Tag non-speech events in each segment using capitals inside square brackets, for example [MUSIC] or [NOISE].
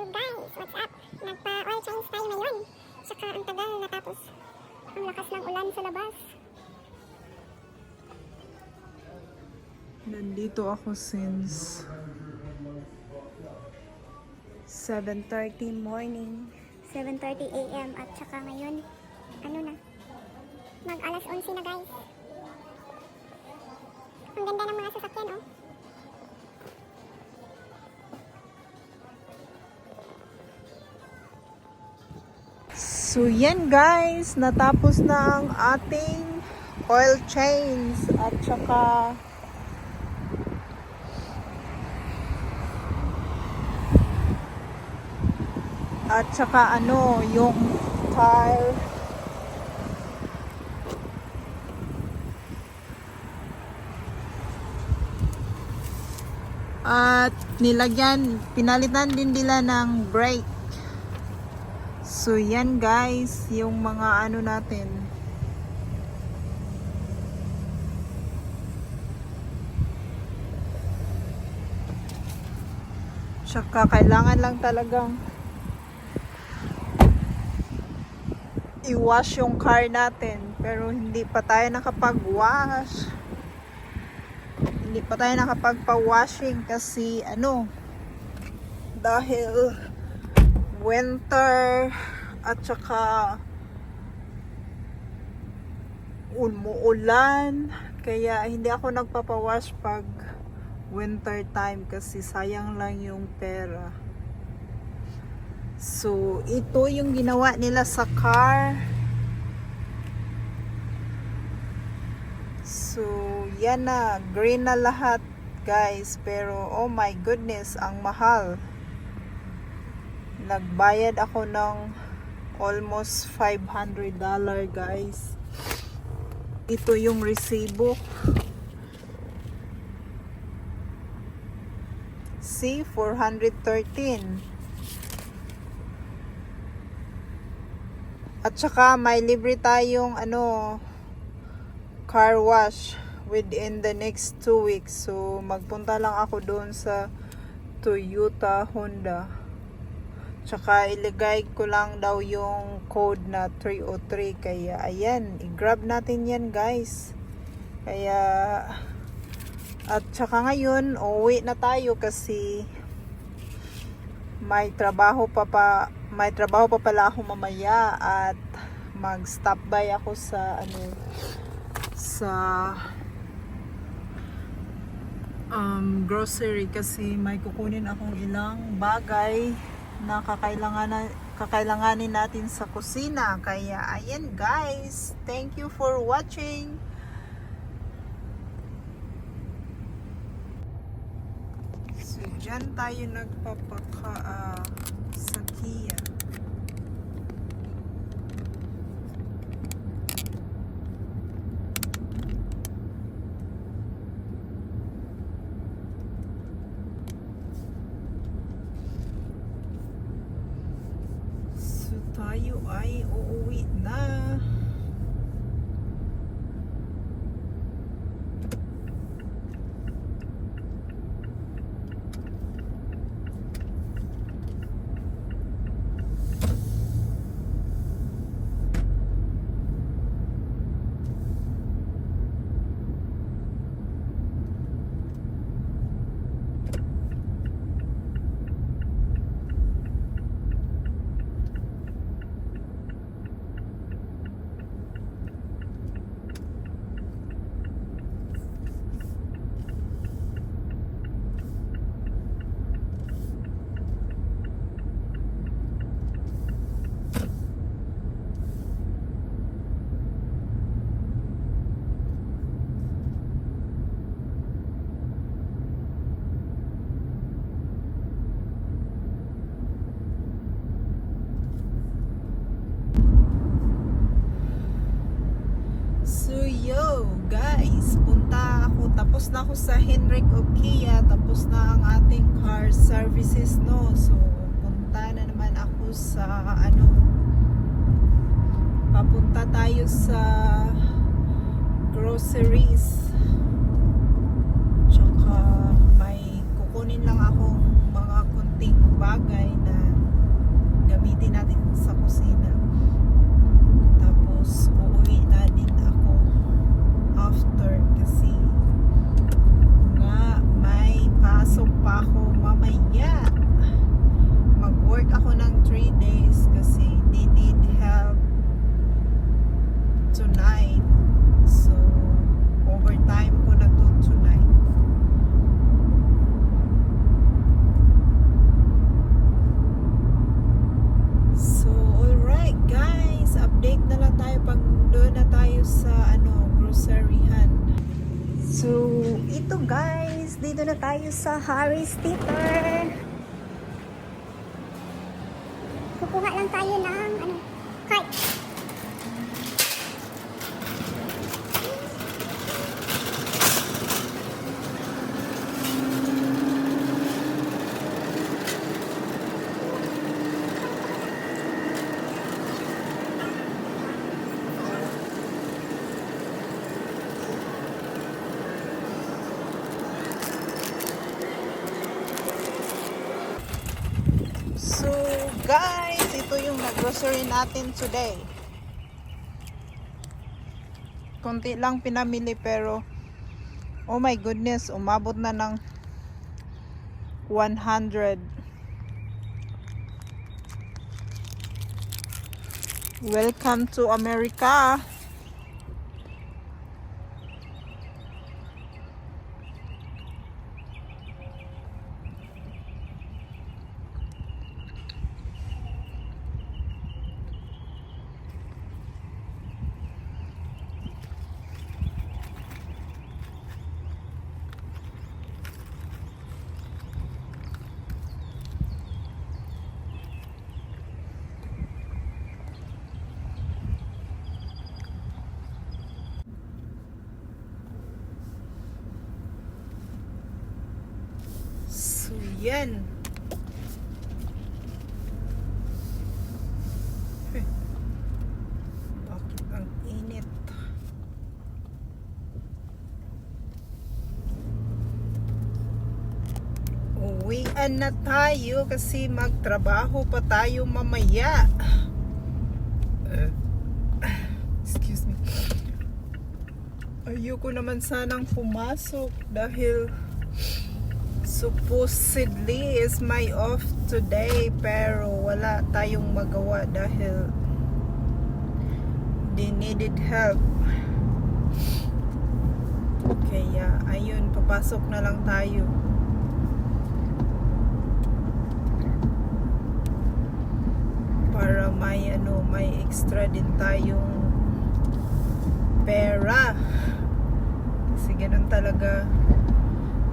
So guys, what's up? Nagpa-oil change tayo ngayon. Saka ang tagal natapos. Ang lakas ng ulan sa labas. Nandito ako since 7.30 morning. 7.30 a.m. at saka ngayon, ano na, mag alas 11 na guys. Ang ganda ng mga sasakyan oh. So yan guys, natapos na ang ating oil change at saka at saka ano, yung tire at nilagyan, pinalitan din nila ng brake So yan guys, yung mga ano natin. Tsaka kailangan lang talagang i-wash yung car natin. Pero hindi pa tayo nakapag-wash. Hindi pa tayo nakapagpa-washing kasi ano dahil winter at saka umuulan kaya hindi ako nagpapawash pag winter time kasi sayang lang yung pera. So ito yung ginawa nila sa car. So yan na. Green na lahat guys. Pero oh my goodness ang mahal nagbayad ako ng almost 500 dollar guys. Ito yung resibo. See 413 at saka may libre tayong ano car wash within the next 2 weeks. So magpunta lang ako doon sa Toyota Honda Tsaka iligay ko lang daw yung code na 303 kaya ayan, i-grab natin yan guys. Kaya at tsaka ngayon, uwi na tayo kasi may trabaho pa pa may trabaho pa pala ako mamaya at mag-stop by ako sa ano sa um, grocery kasi may kukunin akong ilang bagay na kakailanganan, kakailanganin natin sa kusina. Kaya, ayan guys. Thank you for watching. So, dyan tayo nagpapaka ah, sa Kia. Tayo ay uuwi na. Tapos na ako sa Henrik Okia. Tapos na ang ating car services, no. So, punta na naman ako sa, ano, papunta tayo sa groceries. Tsaka, may kukunin lang akong mga kunting bagay na gagamitin natin sa kusina. Tapos, uuwi na din ako after kasi nga may pasok pa ako mamaya. Mag-work ako ng 3 days kasi they need help tonight. So, overtime ko na to tonight. So, alright guys, update na lang tayo pag doon na tayo sa ano, groceryhan. So, ito guys, dito na tayo sa Harry's Theater. Kukuha lang tayo ng ano, cart. So, guys, ito yung nag-grocery natin today. Konti lang pinamili pero oh my goodness, umabot na ng 100. Welcome to America. So, yan. Eh, ang init? Uwian na tayo kasi magtrabaho pa tayo mamaya. [SIGHS] Excuse me. Ayoko naman sanang pumasok dahil supposedly is my off today pero wala tayong magawa dahil they needed help. Kaya ayun papasok na lang tayo. Para may ano may extra din tayong pera. Kasi ganun talaga.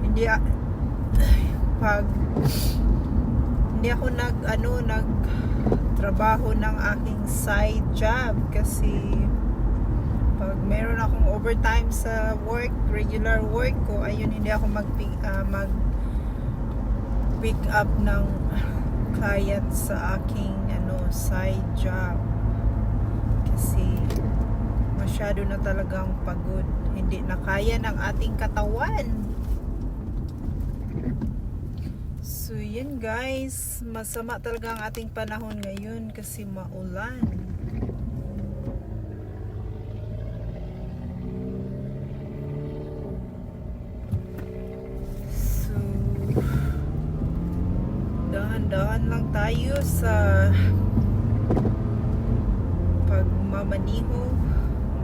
Hindi a- pag hindi ako nag ano nag trabaho ng aking side job kasi pag meron akong overtime sa work regular work ko ayun hindi ako mag ah, mag pick up ng client sa aking ano side job. Kasi masyado na talagang pagod. Hindi na kaya ng ating katawan So yun guys, masama talaga ang ating panahon ngayon kasi maulan. So dahan-dahan lang tayo sa pagmamaniho.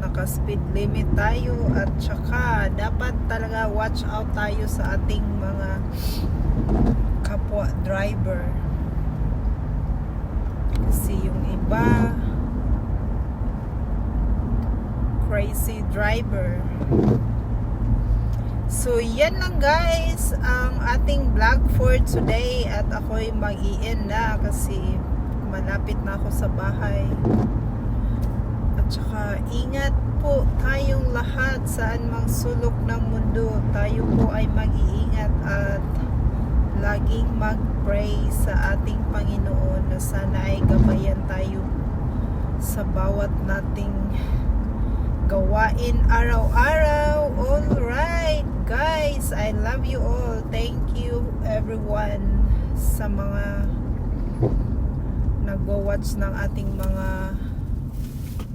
Naka-speed limit tayo at saka dapat talaga watch out tayo sa ating mga kapwa driver. Kasi yung iba crazy driver. So yan lang guys ang ating vlog for today. At ako'y mag-i-end na kasi malapit na ako sa bahay. At saka ingat po tayong lahat. Saan mang sulok ng mundo tayo po ay mag-iingat at laging mag-pray sa ating Panginoon na sana ay gabayan tayo sa bawat nating gawain araw-araw. Alright, guys, I love you all. Thank you everyone sa mga nag mag-watch ng ating mga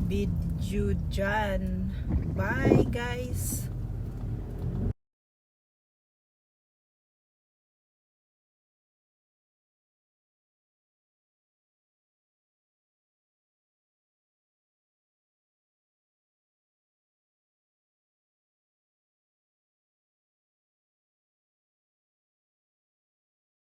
video dyan. Bye guys!